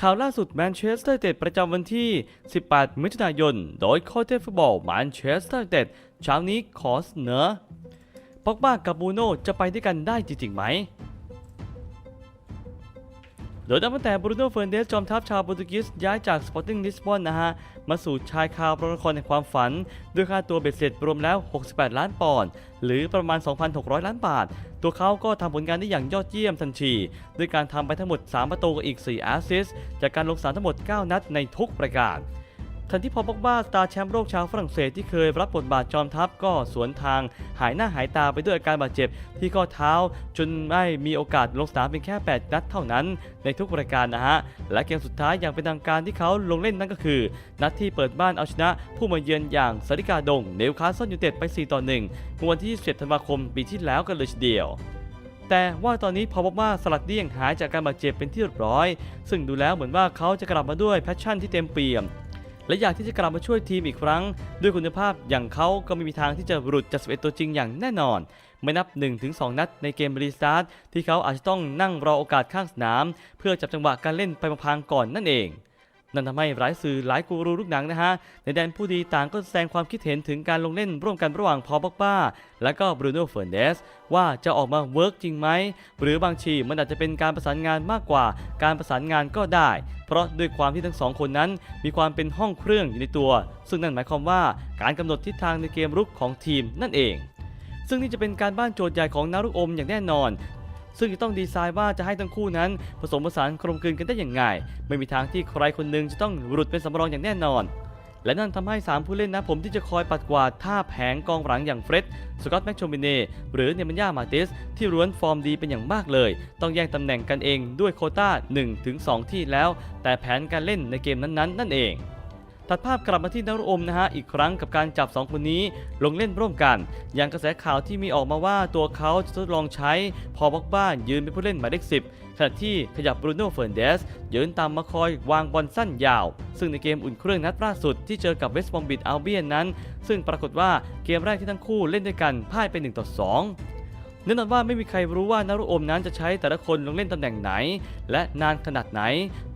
ข่าวล่าสุดแมนเชสเตอร์เต็ดประจำวันที่ 18 มิถุนายน โดยโค้ชเทพฟุตบอลแมนเชสเตอร์เต็ดเช้านี้ขอเสนอปอกบ้ากับบูโน่จะไปด้วยกันได้จริงๆไหม โดยตั้งแต่บรูโน่เฟร์นเดสจอมทัพชาวโปรตุเกสย้ายจากสปอร์ติ้งลิสบอนนะฮะ มาสู่ชายคาประละครในความฝัน ด้วยค่าตัวเบ็ดเสร็จรวมแล้ว 68 ล้านปอนด์หรือประมาณ 2,600 ล้านบาท ตัวเขาก็ทำผลงานได้อย่างยอดเยี่ยมทันทีด้วยการทำไปทั้งหมด 3 ประตูกับอีก 4 แอสซิสต์จากการลงสนามทั้งหมด 9 นัดในทุกประการ ทันที่พอบอกบ้าสตาร์แชมป์โลกชาวฝรั่งเศสที่เคยรับบทบาทจอมทัพก็สวนทาง หายหน้าหายตาไปด้วยอาการบาดเจ็บ ที่ข้อเท้า จนไม่มีโอกาสลงสนามเพียงแค่ 8 นัดเท่านั้น ในทุกรายการนะฮะ และเกมสุดท้ายอย่างเป็นทางการที่เขาลงเล่นนั่นก็คือ นัดที่เปิดบ้านเอาชนะ ผู้มาเยือนอย่างสาริกาดงเนวคาสเซิลยูเต็ดไป 4 ต่อ1เมื่อวันที่27ธันวาคมปีที่แล้วกันเลยทีเดียวแต่ว่าตอนนี้พอบอกว่าสลัดเลี่ยงหายจากการบาดเจ็บเป็นที่เรียบร้อย ซึ่งดูแล้วเหมือนว่าเขาจะกลับมาด้วยแพชชั่นที่เต็มเปี่ยม และอยากที่จะกลับมาช่วยทีมอีกครั้ง ด้วยคุณภาพอย่างเขาก็ไม่มีทางที่จะหลุดจาก11ตัวจริงอย่างแน่นอน ไม่นับ 1-2 นัดในเกมรีสตาร์ทที่เขาอาจจะต้องนั่งรอโอกาสข้างสนาม เพื่อจับจังหวะการเล่นไปพังๆก่อนนั่นเอง นั่นทำให้หลายสื่อหลายกูรูลูกหนังนะฮะในแดนผู้ดีต่างก็แสดงความคิดเห็นถึงการลงเล่นร่วมกันระหว่างพอลบ็อกบ้า และก็บรูโน่เฟอร์นเดสว่าจะออกมาเวิร์กจริงไหม หรือบางทีมันอาจจะเป็นการประสานงานมากกว่า การประสานงานก็ได้ เพราะด้วยความที่ทั้งสองคนนั้น มีความเป็นห้องเครื่องอยู่ในตัว ซึ่งนั่นหมายความว่าการกำหนดทิศทางในเกมรุกของทีมนั่นเองซึ่งนี่จะเป็นการบ้านโจทย์ใหญ่ของนารุกอมอย่างแน่นอน ซึ่งจะต้องดีไซน์ว่าจะให้ทั้งคู่นั้น ผสมผสานกลมกลืนกันได้อย่างไงไม่มีทางที่ใครคนหนึ่งจะต้องหลุดเป็นสำรองอย่างแน่นอน และนั่นทำให้ 3 ผู้เล่นนะผมที่จะคอยปัดกวาดท่าแผงกองหลังอย่างเฟร็ดสกอตแม็กโชมิเน่หรือเนมันยามาติส ที่ร้วนฟอร์มดีเป็นอย่างมากเลย ต้องแย่งตำแหน่งกันเองด้วยโคต้า 1-2 ที่แล้ว แต่แผนการเล่นในเกมนั้นๆ นั่นเอง ตัดภาพกลับมาที่นารุโอมนะฮะอีกครั้งกับการจับ 2 คนนี้ลงเล่นร่วมกัน อย่างกระแสข่าวที่มีออกมาว่าตัวเขาจะทดลองใช้พอบอกบ้านยืนเป็นผู้เล่นหมายเลข10ขณะที่ขยับบรูโน่เฟร์นเดสยืนตามมาคอยวางบอลสั้นยาว ซึ่งในเกมอุ่นเครื่องนัดล่าสุดที่เจอกับเวสต์บอมบิดอัลเบียนนั้น ซึ่งปรากฏว่าเกมแรกที่ทั้งคู่เล่นด้วยกันพ่ายไป1ต่อ2 แน่นอนว่าไม่มีใครรู้ว่านารุโอมนั้นจะใช้แต่ละคนลงเล่นตำแหน่งไหน และนานขนาดไหน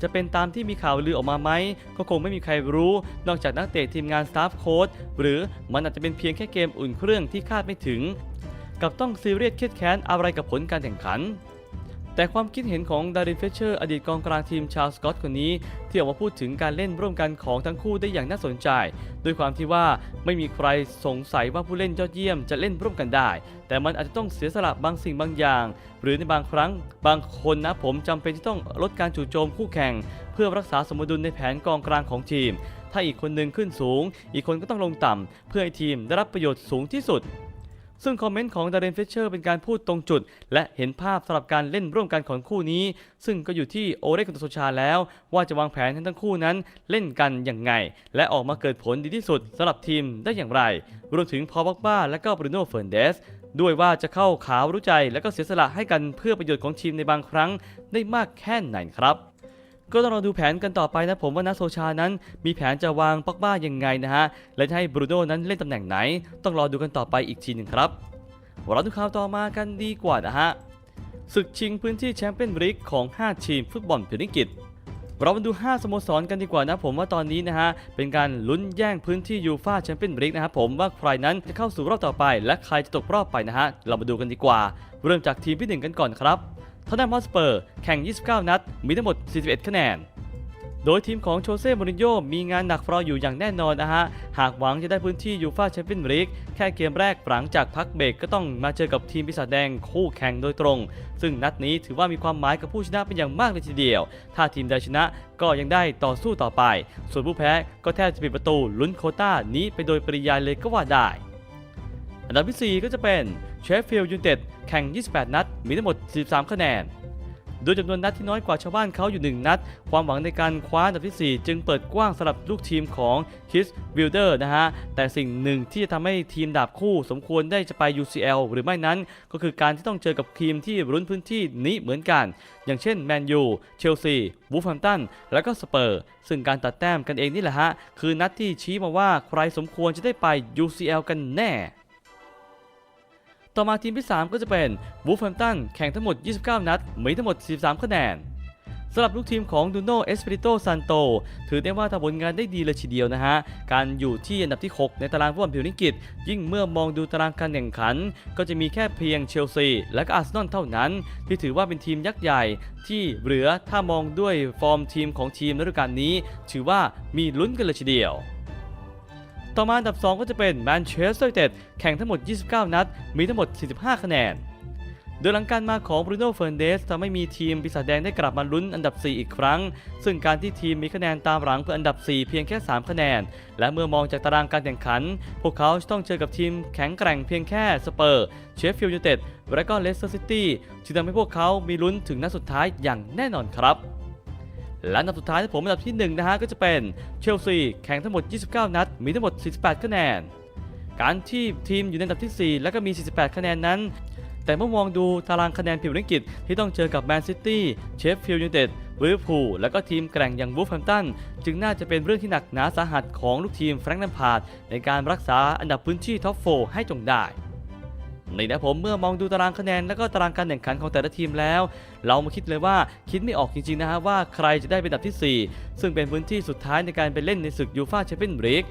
จะเป็นตามที่มีข่าวลือออกมาไหม ก็คงไม่มีใครรู้ นอกจากนักเตะทีมงานสตาฟโค้ดหรือมันอาจจะเป็นเพียงแค่เกมอุ่นเครื่องที่คาดไม่ถึง กับต้องซีเรียสเครียดแค้นอะไรกับผลการแข่งขัน แต่ความคิดเห็นของดารินเฟเชอร์อดีตกองกลางทีมชาวสกอตคนนี้ที่ออกมาพูดถึงการเล่นร่วมกันของทั้งคู่ได้อย่างน่าสนใจ ด้วยความที่ว่าไม่มีใครสงสัยว่าผู้เล่นยอดเยี่ยมจะเล่นร่วมกันได้ แต่มันอาจจะต้องเสียสละบางสิ่งบางอย่าง หรือในบางครั้งบางคนนะผมจำเป็นที่ต้องลดการจู่โจมคู่แข่ง เพื่อรักษาสมดุลในแผนกองกลางของทีม ถ้าอีกคนหนึ่งขึ้นสูง อีกคนก็ต้องลงต่ำเพื่อให้ทีมได้รับประโยชน์สูงที่สุด ซึ่งคอมเมนต์ของดาร์เรนเฟเชอร์เป็นการพูดตรงจุด และเห็นภาพสำหรับการเล่นร่วมกันของคู่นี้ ซึ่งก็อยู่ที่โอเรกุนโซชาแล้ว ว่าจะวางแผนให้ทั้งคู่นั้นเล่นกันอย่างไง และออกมาเกิดผลดีที่สุดสำหรับทีมได้อย่างไร รวมถึงพอลบ็อกบ้าและก็บรูโน่เฟิร์นเดสด้วยว่าจะเข้าขาวรู้ใจและก็เสียสละให้กันเพื่อประโยชน์ของทีมในบางครั้งได้มากแค่ไหนครับ ก็ต้องรอดูแผนกันต่อไปนะผมว่านาโซชานั้น มีแผนจะวางปักบ้ายังไงนะฮะ และให้บรูโน่นั้นเล่นตำแหน่งไหน ต้องรอดูกันต่อไปอีกทีหนึ่งครับเราดูข่าวต่อมากันดีกว่านะฮะศึกชิงพื้นที่แชมเปี้ยนลีกของ 5 ทีมฟุตบอลพรีเมียร์ลีกเรามาดู 5 สโมสรกันดีกว่านะผมว่าตอนนี้นะฮะ เป็นการลุ้นแย่งพื้นที่ยูฟาแชมเปี้ยนลีกนะครับผมว่าใครนั้นจะเข้าสู่รอบต่อไป และใครจะตกรอบไปนะฮะ เรามาดูกันดีกว่า เริ่มจากทีมที่ 1 กันก่อนครับ ทอตแนมฮอสเปอร์ แข่ง 29 นัด มีทั้งหมด 41 คะแนน โดยทีมของโชเซ่มูรินโญ่มีงานหนักรออยู่อย่างแน่นอนนะฮะ หากหวังจะได้พื้นที่ยูฟาแชมเปี้ยนลีกแค่เกมแรกหลังจากพักเบรกก็ต้องมาเจอกับทีมปีศาจแดงคู่แข่งโดยตรง ซึ่งนัดนี้ถือว่ามีความหมายกับผู้ชนะเป็นอย่างมากเลยทีเดียว ถ้าทีมใดชนะก็ยังได้ต่อสู้ต่อไป ส่วนผู้แพ้ก็แทบจะปิดประตูลุ้นโคต้านี้ไปโดยปริยายเลยก็ว่าได้ อันดับที่ 4 ก็จะเป็นเชฟฟิลด์ยูไนเต็ดแข่ง 28 นัด มีทั้งหมด43คะแนนโดยจำนวนนัดที่น้อยกว่าชาวบ้านเขาอยู่ 1 นัด ความหวังในการคว้าอันดับที่ 4 จึงเปิดกว้างสำหรับลูกทีมของคิสวิลเดอร์นะฮะ แต่สิ่งหนึ่งที่จะทำให้ทีมดาบคู่สมควรได้จะไป UCL หรือไม่นั้น ก็คือการที่ต้องเจอกับทีมที่รุ้นพื้นที่นี้เหมือนกัน อย่างเช่นแมนยูเชลซีวูฟแฮมตันและก็สเปอร์ ซึ่งการตัดแต้มกันเองนี่แหละฮะคือนัดที่ชี้มาว่าใครสมควรจะได้ไป UCL กันแน่ ต่อมาทีมที่ 3 ก็จะเป็นวูฟแฮมตันแข่งทั้งหมด 29 นัด มีทั้งหมด43คะแนนสำหรับลูกทีมของดูโนเอสเปริโตซันโตถือได้ว่าทำผลงานได้ดีเลยทีเดียวนะฮะ การอยู่ที่อันดับที่ 6 ในตารางฟุตบอลพรีเมียร์ลีกอังกฤษยิ่งเมื่อมองดูตารางการแข่งขัน ก็จะมีแค่เพียงเชลซีและก็อาร์เซนอลเท่านั้น ที่ถือว่าเป็นทีมยักษ์ใหญ่ที่เหลือถ้ามองด้วยฟอร์มทีมของทีมนฤดูกาลนี้ ถือว่ามีลุ้นกันเลยทีเดียว ต่อมาอันดับ 2 ก็จะเป็นแมนเชสเตอร์ยูไนเต็ดแข่งทั้งหมด 29 นัด มีทั้งหมด 45 คะแนน โดยหลังการมาของบรูโน่เฟ r ร์นเดสทำให้มีทีมปีศาจแดงได้กลับมาลุ้นอันดับ 4 อีกครั้ง ซึ่งการที่ทีมมีคะแนนตามหลังเพื่ออันดับ 4 เพียงแค่ 3 คะแนน และเมื่อมองจากตารางการแข่งขัน พวกเขาจะต้องเจอกับทีมแข็งแกร่งเพียงแค่สเปอร์เชฟฟิลด์ยูไนเต็ดและก็เลสเตอร์ซิตี้ที่ทำให้พวกเขามีลุ้นถึงนัดสุดท้ายอย่างแน่นอนครับ และอันดับสุดท้ายที่ผมอันดับที่1นะฮะก็จะเป็นเชลซีแข่งทั้งหมด 29 นัด มีทั้งหมด 48 คะแนน การที่ทีมอยู่ในอันดับที่ 4 แล้วก็มี 48 คะแนนนั้น แต่เมื่อมองดูตารางคะแนนพรีเมียร์ลีกอังกฤษที่ต้องเจอกับแมนซิตี้เชฟฟิลด์ยูไนเต็ดลิเวอร์พูลและก็ทีมแกร่งอย่างวูฟแฮมตันจึงน่าจะเป็นเรื่องที่หนักหนาสาหัสของลูกทีมแฟรงค์แลมพาร์ดในการรักษาอันดับพื้นที่ท็อปโ4ให้จงได้ นี่นะผมเมื่อมองดูตารางคะแนนและก็ตารางการแข่งขันของแต่ละทีมแล้ว เรามาคิดเลยว่าคิดไม่ออกจริงๆนะฮะว่าใครจะได้เป็นอันดับที่ 4 ซึ่งเป็นพื้นที่สุดท้ายในการไปเล่นในศึกยูฟ่าแชมเปี้ยนส์ลีก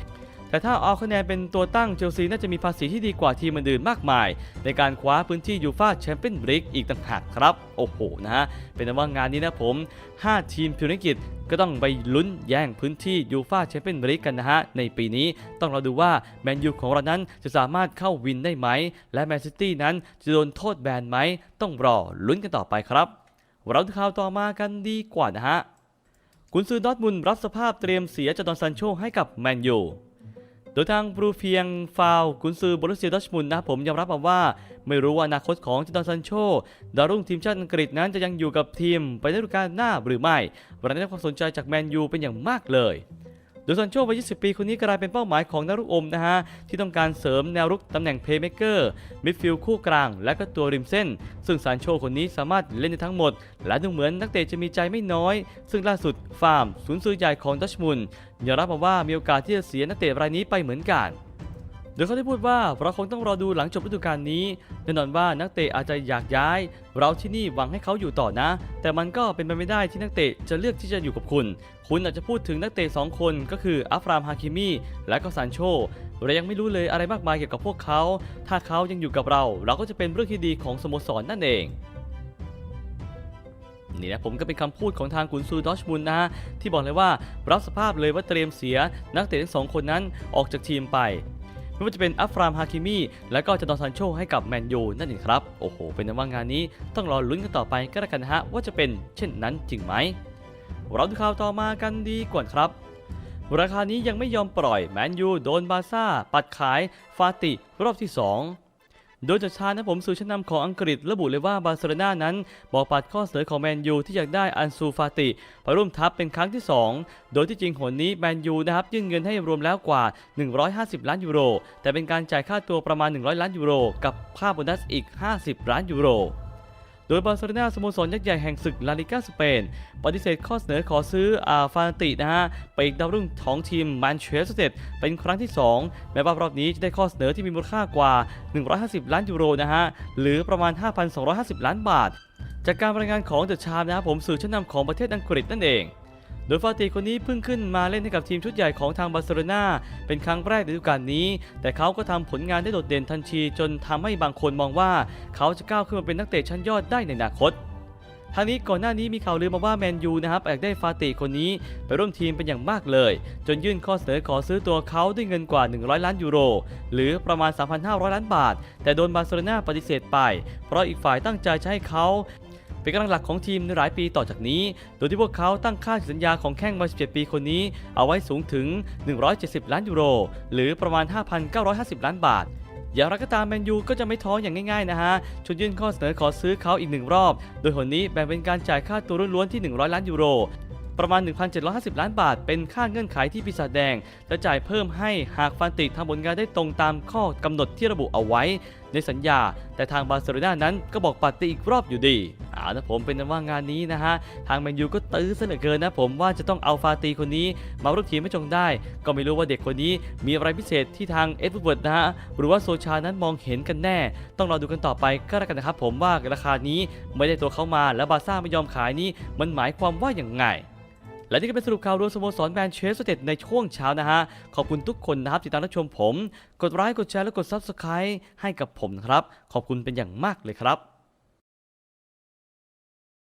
แต่ถ้าเอาคะแนนเป็นตัวตั้งเชลซีน่าจะมีภาษีที่ดีกว่าทีมอื่นๆมากมาย ในการคว้าพื้นที่ยูฟ่าแชมเปี้ยนส์ลีกอีกต่างหากครับ โอ้โหนะฮะเป็นนว่างานนี้นะผม 5 ทีมพรีเมียร์ลีกอังกฤษก็ต้องไปลุ้นแย่งพื้นที่ยูฟ่าแชมเปี้ยนส์ลีกกันนะฮะ ในปีนี้ต้องเราดูว่าแมนยูของเรานั้นจะสามารถเข้าวินได้ไหม และแมนซิตี้นั้นจะโดนโทษแบนไหม ต้องรอลุ้นกันต่อไปครับ เราข่าวต่อมากันดีกว่านะฮะกุนซือดอทมุนรับสภาพเตรียมเสียจอดอนซันโชให้กับแมนยู ดยทางบรูเฟียงฟาวกุนซือบรุสเซียดอร์ทมุนนะผมยอมรับมาว่า ไม่รู้ว่าอนาคตของจดอนซันโชดาวรุ่งทีมชาติอังกฤษนั้นจะยังอยู่กับทีมไปในฤดูกาลหน้าหรือไม่วันนี้ได้ความสนใจจากแมนยูเป็นอย่างมากเลยโดยซันโชวัย 20 ปีคนนี้กลายเป็นเป้าหมายของนักรุกอมนะฮะ ที่ต้องการเสริมแนวรุกตำแหน่งเพลย์เมเกอร์ มิดฟิลด์คู่กลาง และก็ตัวริมเส้น ซึ่งซานโชคนนี้สามารถเล่นได้ทั้งหมด และดูเหมือนนักเตะจะมีใจไม่น้อย ซึ่งล่าสุดฟาร์มศูนย์ซื้อใหญ่ของดัชมุน ยอมรับมาว่ามีโอกาสที่จะเสียนักเตะรายนี้ไปเหมือนกัน โดยเขาได้พูดว่าเราคงต้องรอดูหลังจบฤดูกาลนี้แน่นอนว่านักเตะอาจจะอยากย้าย เราที่นี่หวังให้เขาอยู่ต่อนะ แต่มันก็เป็นไปไม่ได้ที่นักเตะจะเลือกที่จะอยู่กับคุณ คุณอาจจะพูดถึงนักเตะสองคนก็คืออัฟรามฮาคิมีและก็ซานโชเรายังไม่รู้เลยอะไรมากมายเกี่ยวกับพวกเขา ถ้าเขายังอยู่กับเรา เราก็จะเป็นเรื่องที่ดีของสโมสรนั่นเอง นี่นะผมก็เป็นคำพูดของทางกุนซือดอชมุนนะฮะที่บอกเลยว่ารับสภาพเลยว่าเตรียมเสียนักเตะทั้งสองคนนั้นออกจากทีมไปไม่ว่าจะเป็นอัฟรามฮาคิมีและก็จดอนซันโชให้กับแมนยูนั่นเองครับ โอ้โห เป็นนว่างานนี้ต้องรอลุ้นกันต่อไปก็แล้วกันนะฮะว่าจะเป็นเช่นนั้นจริงไหม เราดูข่าวต่อมากันดีกว่าครับ ราคานี้ยังไม่ยอมปล่อยแมนยูโดนบาร์ซ่า ปัดขายฟาติรอบที่ 2 โดยจากชานะผมสู่ชั้นนำของอังกฤษระบุเลยว่าบาร์เซโลนานั้น บอกปัดข้อเสนอของแมนยูที่อยากได้อันซูฟาติไปร่วมทัพเป็นครั้งที่ 2 โดยที่จริงหนนี้แมนยูนะครับยื่นเงินให้รวมแล้วกว่า 150 ล้านยูโร แต่เป็นการจ่ายค่าตัวประมาณ 100 ล้านยูโร กับค่าโบนัสอีก 50 ล้านยูโร โดยบาร์เซโลนาสโมสรยักษ์ใหญ่แห่งศึกลาลิกาสเปน ปฏิเสธข้อเสนอขอซื้ออาฟานตินะฮะไปอีกดาวรุ่งของทีมแมนเชสเตอร์เป็นครั้งที่ 2 แม้ว่ารอบนี้จะได้ข้อเสนอที่มีมูลค่ากว่า 150 ล้านยูโรนะฮะหรือประมาณ 5,250 ล้านบาท จากการรายงานของเดอะชาร์มนะครับผมสื่อชั้นนำของประเทศอังกฤษนั่นเอง โดยฟาติคนนี้เพิ่งขึ้นมาเล่นให้กับทีมชุดใหญ่ของทางบาร์เซโลนาเป็นครั้งแรกในฤดูกาลนี้ แต่เขาก็ทำผลงานได้โดดเด่นทันที จนทำให้บางคนมองว่า เขาจะก้าวขึ้นมาเป็นนักเตะชั้นยอดได้ในอนาคตทางนี้ก่อนหน้านี้มีข่าวลือมาว่าแมนยูนะครับอยากได้ฟาติคนนี้ไปร่วมทีมเป็นอย่างมากเลย จนยื่นข้อเสนอขอซื้อตัวเขาด้วยเงินกว่า 100 ล้านยูโร หรือประมาณ 3,500 ล้านบาท แต่โดนบาร์เซโลนาปฏิเสธไป เพราะอีกฝ่ายตั้งใจจะให้เขา เป็นกำลังหลักของทีมในหลายปีต่อจากนี้ โดยที่พวกเขาตั้งค่าสัญญาของแข้งวัย17 ปีคนนี้ เอาไว้สูงถึง 170 ล้านยูโร หรือประมาณ 5,950 ล้านบาทอย่างไรก็ตามแมนยูก็จะไม่ท้ออย่างง่ายๆนะฮะชนยื่นข้อเสนอขอซื้อเขาอีกหนึ่งรอบ โดยหนนี้แบ่งเป็นการจ่ายค่าตัวล้วนๆที่ 100 ล้านยูโร ประมาณ 1,750 ล้านบาท เป็นค่าเงื่อนไขที่ปีศาจแดง จะจ่ายเพิ่มให้หากฟันติกทำผลงานได้ตรงตามข้อกำหนดที่ระบุเอาไว้ในสัญญา แต่ทางบาร์เซโลนานั้นก็บอกปัดตีอีกรอบอยู่ดีอานะผมเป็นนั้นว่างานนี้นะฮะ ทางแมนยูก็ตื้อซะเหลือเกินนะผมว่าจะต้องเอาฟาตีคนนี้ มาร่วมทีมไม่จงได้ ก็ไม่รู้ว่าเด็กคนนี้มีอะไรพิเศษที่ทางเอ็ดเวูดนะฮะ หรือว่าโซชานั้นมองเห็นกันแน่ ต้องรอดูกันต่อไปก็แล้วกันนะครับผมว่าราคานี้ไม่ได้ตัวเขามาแล้วบาร์ซ่าไม่ยอมขายนี้มันหมายความว่าอย่างไง และนี่ก็เป็นสรุปข่าวรวมสโมสรแมนเชสเตอร์ยูไนเต็ดในช่วงเช้านะฮะ ขอบคุณทุกคนนะครับที่ตามรับชมผม กดไลค์กดแชร์และกด Subscribe ให้กับผมนะครับ ขอบคุณเป็นอย่างมากเลยครับ